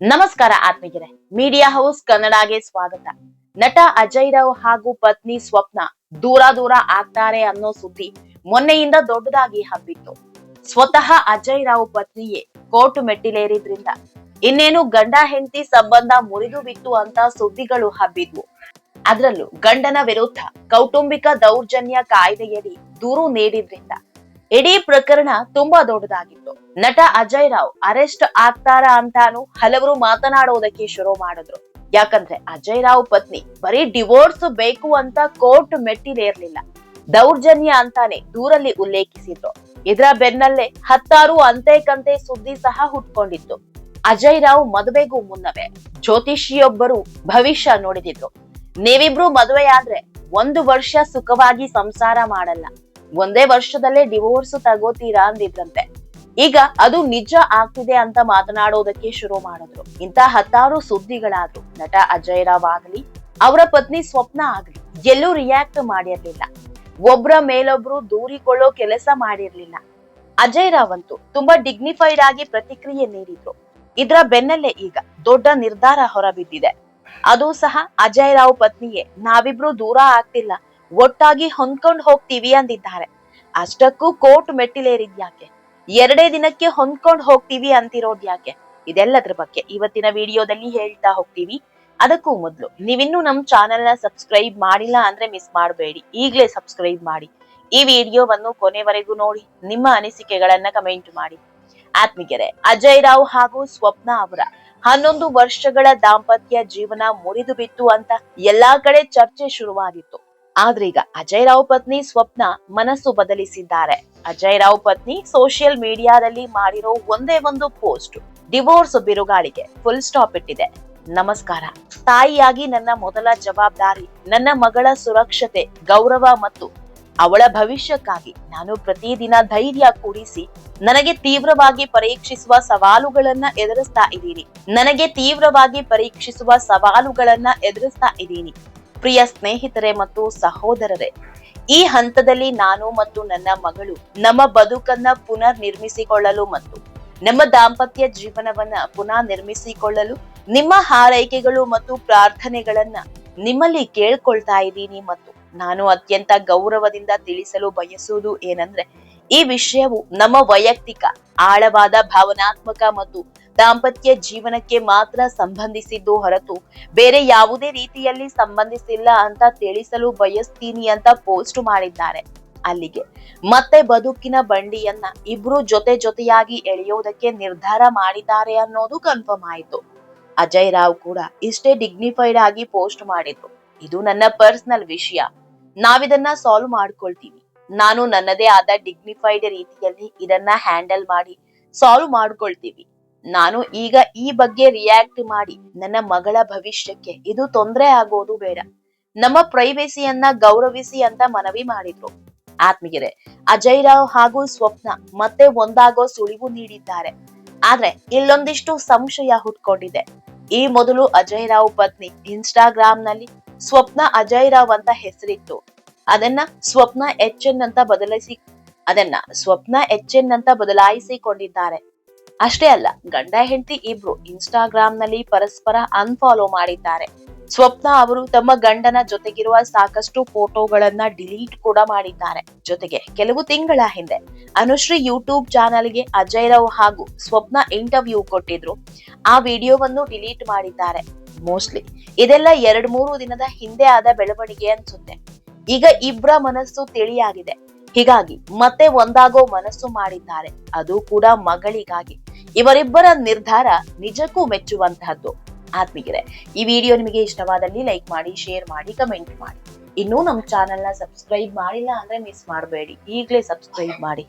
ನಮಸ್ಕಾರ ಆತ್ಮೀಯರೇ. Media house ಕನ್ನಡಗೆ ಸ್ವಾಗತ. ನಟ ಅಜಯ್ ರಾವ್ ಹಾಗೂ ಪತ್ನಿ ಸ್ವಪ್ನ ದೂರ ದೂರ ಆಗ್ತಾರೆ ಅನ್ನೋ ಸುದ್ದಿ ಮೊನ್ನೆಯಿಂದ ದೊಡ್ಡದಾಗಿ ಹಬ್ಬಿತ್ತು. ಸ್ವತಃ ಅಜಯ್ ರಾವ್ ಪತ್ನಿಯೇ ಕೋರ್ಟ್ ಮೆಟ್ಟಿಲೇರಿದ್ರಿಂದ ಇನ್ನೇನು ಗಂಡ ಹೆಂಡತಿ ಸಂಬಂಧ ಮುರಿದು ಬಿತ್ತು ಅಂತ ಸುದ್ದಿಗಳು ಹಬ್ಬಿದ್ವು. ಅದರಲ್ಲೂ ಗಂಡನ ವಿರುದ್ಧ ಕೌಟುಂಬಿಕ ದೌರ್ಜನ್ಯ ಕಾಯ್ದೆಯಡಿ ದೂರು ನೀಡಿದ್ರಿಂದ ಇಡೀ ಪ್ರಕರಣ ತುಂಬಾ ದೊಡ್ಡದಾಗಿತ್ತು. ನಟ ಅಜಯ್ ರಾವ್ ಅರೆಸ್ಟ್ ಆಗ್ತಾರ ಅಂತಾನು ಹಲವರು ಮಾತನಾಡೋದಕ್ಕೆ ಶುರು ಮಾಡಿದ್ರು. ಯಾಕಂದ್ರೆ ಅಜಯ್ ರಾವ್ ಪತ್ನಿ ಬರೀ ಡಿವೋರ್ಸ್ ಬೇಕು ಅಂತ ಕೋರ್ಟ್ ಮೆಟ್ಟಿಲೇರ್ಲಿಲ್ಲ ದೌರ್ಜನ್ಯ ಅಂತಾನೆ ದೂರಲ್ಲಿ ಉಲ್ಲೇಖಿಸಿದ್ರು. ಇದರ ಬೆನ್ನಲ್ಲೇ ಹತ್ತಾರು ಅಂತೆ ಕಂತೆ ಸುದ್ದಿ ಸಹ ಹುಟ್ಕೊಂಡಿತ್ತು. ಅಜಯ್ ರಾವ್ ಮದುವೆಗೂ ಮುನ್ನವೇ ಜ್ಯೋತಿಷಿಯೊಬ್ಬರು ಭವಿಷ್ಯ ನೋಡಿದಿದ್ರು. ನೀವಿಬ್ರು ಮದುವೆಯಾದ್ರೆ ಒಂದು ವರ್ಷ ಸುಖವಾಗಿ ಸಂಸಾರ ಮಾಡಲ್ಲ. ಒಂದೇ ವರ್ಷದಲ್ಲೇ ಡಿವೋರ್ಸ್ ತಗೋತೀರಾ ಅಂದಿದ್ದಂತೆ ಈಗ ಅದು ನಿಜ ಆಗ್ತಿದೆ ಅಂತ ಮಾತನಾಡೋದಕ್ಕೆ ಶುರು ಮಾಡಿದ್ರು. ಇಂತ ಹತ್ತಾರು ಸುದ್ದಿಗಳಾದ್ರು ನಟ ಅಜಯ್ ರಾವ್ ಆಗ್ಲಿ, ಅವರ ಪತ್ನಿ ಸ್ವಪ್ನ ಆಗ್ಲಿ, ಎಲ್ಲೂ ರಿಯಾಕ್ಟ್ ಮಾಡಿರ್ಲಿಲ್ಲ. ಒಬ್ರ ಮೇಲೊಬ್ರು ದೂರಿಕೊಳ್ಳೋ ಕೆಲಸ ಮಾಡಿರ್ಲಿಲ್ಲ. ಅಜಯ್ ರಾವ್ ಅಂತೂ ತುಂಬಾ ಡಿಗ್ನಿಫೈಡ್ ಆಗಿ ಪ್ರತಿಕ್ರಿಯೆ ನೀಡಿದ್ರು. ಇದರ ಬೆನ್ನಲ್ಲೇ ಈಗ ದೊಡ್ಡ ನಿರ್ಧಾರ ಹೊರಬಿದ್ದಿದೆ. ಅದು ಸಹ ಅಜಯ್ ರಾವ್ ಪತ್ನಿಯೇ, ನಾವಿಬ್ರು ದೂರ ಆಗ್ತಿಲ್ಲ. ಒಟ್ಟಾಗಿ ಹೊಂದ್ಕೊಂಡ್ ಹೋಗ್ತೀವಿ ಅಂದಿದ್ದಾರೆ. ಅಷ್ಟಕ್ಕೂ ಕೋರ್ಟ್ ಮೆಟ್ಟಿಲೇರಿದ್ಯಾಕೆ ಎರಡೇ ದಿನಕ್ಕೆ ಹೊಂದ್ಕೊಂಡ್ ಹೋಗ್ತೀವಿ ಅಂತಿರೋದ್ ಯಾಕೆ? ಇದೆಲ್ಲದ್ರ ಬಗ್ಗೆ ಇವತ್ತಿನ ವಿಡಿಯೋದಲ್ಲಿ ಹೇಳ್ತಾ ಹೋಗ್ತೀವಿ. ಅದಕ್ಕೂ ಮೊದಲು, ನೀವಿನ್ನೂ ನಮ್ ಚಾನೆಲ್ನ ಸಬ್ಸ್ಕ್ರೈಬ್ ಮಾಡಿಲ್ಲ ಅಂದ್ರೆ ಮಿಸ್ ಮಾಡಬೇಡಿ. ಈಗಲೇ ಸಬ್ಸ್ಕ್ರೈಬ್ ಮಾಡಿ. ಈ ವಿಡಿಯೋವನ್ನು ಕೊನೆವರೆಗೂ ನೋಡಿ, ನಿಮ್ಮ ಅನಿಸಿಕೆಗಳನ್ನ ಕಮೆಂಟ್ ಮಾಡಿ. ಆತ್ಮಿಗೆರೆ ಅಜಯ್ ರಾವ್ ಹಾಗೂ ಸ್ವಪ್ನ ಅವರ ಹನ್ನೊಂದು ವರ್ಷಗಳ ದಾಂಪತ್ಯ ಜೀವನ ಮುರಿದು ಬಿತ್ತು ಅಂತ ಎಲ್ಲಾ ಕಡೆ ಚರ್ಚೆ ಶುರುವಾಗಿತ್ತು. ಆದ್ರೀಗ ಅಜಯ್ ರಾವ್ ಪತ್ನಿ ಸ್ವಪ್ನ ಮನಸ್ಸು ಬದಲಿಸಿದ್ದಾರೆ. ಅಜಯ್ ರಾವ್ ಪತ್ನಿ ಸೋಷಿಯಲ್ ಮೀಡಿಯಾದಲ್ಲಿ ಮಾಡಿರೋ ಒಂದೇ ಒಂದು ಪೋಸ್ಟ್ ಡಿವೋರ್ಸ್ ಬಿರುಗಾಳಿಗೆ ಫುಲ್ ಸ್ಟಾಪ್ ಇಟ್ಟಿದೆ. ನಮಸ್ಕಾರ. ತಾಯಿಯಾಗಿ ನನ್ನ ಮೊದಲ ಜವಾಬ್ದಾರಿ, ನನ್ನ ಮಗಳ ಸುರಕ್ಷತೆ, ಗೌರವ ಮತ್ತು ಅವಳ ಭವಿಷ್ಯಕ್ಕಾಗಿ ನಾನು ಪ್ರತಿದಿನ ಧೈರ್ಯ ಕೂಡಿಸಿ, ನನಗೆ ತೀವ್ರವಾಗಿ ಪರೀಕ್ಷಿಸುವ ಸವಾಲುಗಳನ್ನ ಎದುರಿಸ್ತಾ ಇದ್ದೀನಿ. ನನಗೆ ತೀವ್ರವಾಗಿ ಪರೀಕ್ಷಿಸುವ ಸವಾಲುಗಳನ್ನ ಎದುರಿಸ್ತಾ ಇದ್ದೀನಿ. ಪ್ರಿಯ ಸ್ನೇಹಿತರೆ ಮತ್ತು ಸಹೋದರರೇ, ಈ ಹಂತದಲ್ಲಿ ನಾನು ಮತ್ತು ನನ್ನ ಮಗಳು ನಮ್ಮ ಬದುಕನ್ನ ಪುನರ್ ನಿರ್ಮಿಸಿಕೊಳ್ಳಲು ಮತ್ತು ನಮ್ಮ ದಾಂಪತ್ಯ ಜೀವನವನ್ನ ಪುನಃ ನಿರ್ಮಿಸಿಕೊಳ್ಳಲು ನಿಮ್ಮ ಹಾರೈಕೆಗಳು ಮತ್ತು ಪ್ರಾರ್ಥನೆಗಳನ್ನ ನಿಮ್ಮಲ್ಲಿ ಕೇಳ್ಕೊಳ್ತಾ ಇದ್ದೀನಿ ಮತ್ತು ನಾನು ಅತ್ಯಂತ ಗೌರವದಿಂದ ತಿಳಿಸಲು ಬಯಸುವುದು ಏನಂದ್ರೆ ಈ ವಿಷಯವು ನಮ್ಮ ವೈಯಕ್ತಿಕ, ಆಳವಾದ, ಭಾವನಾತ್ಮಕ ಮತ್ತು ದಾಂಪತ್ಯ ಜೀವನಕ್ಕೆ ಮಾತ್ರ ಸಂಬಂಧಿಸಿದ್ದು ಹೊರತು ಬೇರೆ ಯಾವುದೇ ರೀತಿಯಲ್ಲಿ ಸಂಬಂಧಿಸಿಲ್ಲ ಅಂತ ತಿಳಿಸಲು ಬಯಸ್ತೀನಿ ಅಂತ ಪೋಸ್ಟ್ ಮಾಡಿದ್ದಾರೆ. ಅಲ್ಲಿಗೆ ಮತ್ತೆ ಬದುಕಿನ ಬಂಡಿಯನ್ನ ಇಬ್ರು ಜೊತೆ ಜೊತೆಯಾಗಿ ಎಳೆಯೋದಕ್ಕೆ ನಿರ್ಧಾರ ಮಾಡಿದ್ದಾರೆ ಅನ್ನೋದು ಕನ್ಫರ್ಮ್ ಆಯಿತು. ಅಜಯ್ ರಾವ್ ಕೂಡ ಇಷ್ಟೇ ಡಿಗ್ನಿಫೈಡ್ ಆಗಿ ಪೋಸ್ಟ್ ಮಾಡಿದ್ರು. ಇದು ನನ್ನ ಪರ್ಸನಲ್ ವಿಷಯ. ನಾವಿದನ್ನ ಸಾಲ್ವ್ ಮಾಡ್ಕೊಳ್ತೀವಿ. ನಾನು ನನ್ನದೇ ಆದ ಡಿಗ್ನಿಫೈಡ್ ರೀತಿಯಲ್ಲಿ ಇದನ್ನ ಹ್ಯಾಂಡಲ್ ಮಾಡಿ ಸಾಲ್ವ್ ಮಾಡ್ಕೊಳ್ತೀವಿ. ನಾನು ಈಗ ಈ ಬಗ್ಗೆ ರಿಯಾಕ್ಟ್ ಮಾಡಿ, ನನ್ನ ಮಗಳ ಭವಿಷ್ಯಕ್ಕೆ ಇದು ತೊಂದರೆ ಆಗೋದು ಬೇಡ. ನಮ್ಮ ಪ್ರೈವೇಸಿಯನ್ನ ಗೌರವಿಸಿ ಅಂತ ಮನವಿ ಮಾಡಿದ್ರು. ಆತ್ಮಗೆರೆ ಅಜಯ್ ರಾವ್ ಹಾಗೂ ಸ್ವಪ್ನ ಮತ್ತೆ ಒಂದಾಗೋ ಸುಳಿವು ನೀಡಿದ್ದಾರೆ. ಆದ್ರೆ ಇಲ್ಲೊಂದಿಷ್ಟು ಸಂಶಯ ಹುಟ್ಕೊಂಡಿದೆ. ಈ ಮೊದಲು ಅಜಯ್ ರಾವ್ ಪತ್ನಿ ಇನ್ಸ್ಟಾಗ್ರಾಮ್ನಲ್ಲಿ ಸ್ವಪ್ನ ಅಜಯ್ ರಾವ್ ಅಂತ ಹೆಸರಿತ್ತು. ಅದನ್ನ ಸ್ವಪ್ನ ಎಚ್ ಎನ್ ಅಂತ ಬದಲಿಸಿ ಅದನ್ನ ಸ್ವಪ್ನ ಎಚ್ ಎನ್ ಅಂತ ಬದಲಾಯಿಸಿಕೊಂಡಿದ್ದಾರೆ. ಅಷ್ಟೇ ಅಲ್ಲ, ಗಂಡ ಹೆಂಡತಿ ಇಬ್ರು ಇನ್ಸ್ಟಾಗ್ರಾಮ್ನಲ್ಲಿ ಪರಸ್ಪರ ಅನ್ಫಾಲೋ ಮಾಡಿದ್ದಾರೆ. ಸ್ವಪ್ನ ಅವರು ತಮ್ಮ ಗಂಡನ ಜೊತೆಗಿರುವ ಸಾಕಷ್ಟು ಫೋಟೋಗಳನ್ನ ಡಿಲೀಟ್ ಕೂಡ ಮಾಡಿದ್ದಾರೆ. ಜೊತೆಗೆ ಕೆಲವು ತಿಂಗಳ ಹಿಂದೆ ಅನುಶ್ರೀ ಯೂಟ್ಯೂಬ್ ಚಾನಲ್ಗೆ ಅಜಯ್ ರಾವ್ ಹಾಗೂ ಸ್ವಪ್ನ ಇಂಟರ್ವ್ಯೂ ಕೊಟ್ಟಿದ್ರು. ಆ ವಿಡಿಯೋವನ್ನು ಡಿಲೀಟ್ ಮಾಡಿದ್ದಾರೆ. ಮೋಸ್ಟ್ಲಿ ಇದೆಲ್ಲ ಎರಡ್ ಮೂರು ದಿನದ ಹಿಂದೆ ಆದ ಬೆಳವಣಿಗೆ ಅನ್ಸುತ್ತೆ. ಈಗ ಇಬ್ರ ಮನಸ್ಸು ತಿಳಿಯಾಗಿದೆ. ಹೀಗಾಗಿ ಮತ್ತೆ ಒಂದಾಗೋ ಮನಸ್ಸು ಮಾಡಿದ್ದಾರೆ. ಅದು ಕೂಡ ಮಗಳಿಗಾಗಿ. ಇವರಿಬ್ಬರ ನಿರ್ಧಾರ ನಿಜಕ್ಕೂ ಮೆಚ್ಚುವಂತಹದ್ದು. ಆತ್ಮೀಯರೇ, ಈ ವಿಡಿಯೋ ನಿಮಗೆ ಇಷ್ಟವಾದಲ್ಲಿ ಲೈಕ್ ಮಾಡಿ, ಶೇರ್ ಮಾಡಿ, ಕಮೆಂಟ್ ಮಾಡಿ. ಇನ್ನೂ ನಮ್ಮ ಚಾನೆಲ್ನ ಸಬ್ಸ್ಕ್ರೈಬ್ ಮಾಡಿಲ್ಲ ಅಂದ್ರೆ ಮಿಸ್ ಮಾಡಬೇಡಿ. ಈಗಲೇ ಸಬ್ಸ್ಕ್ರೈಬ್ ಮಾಡಿ.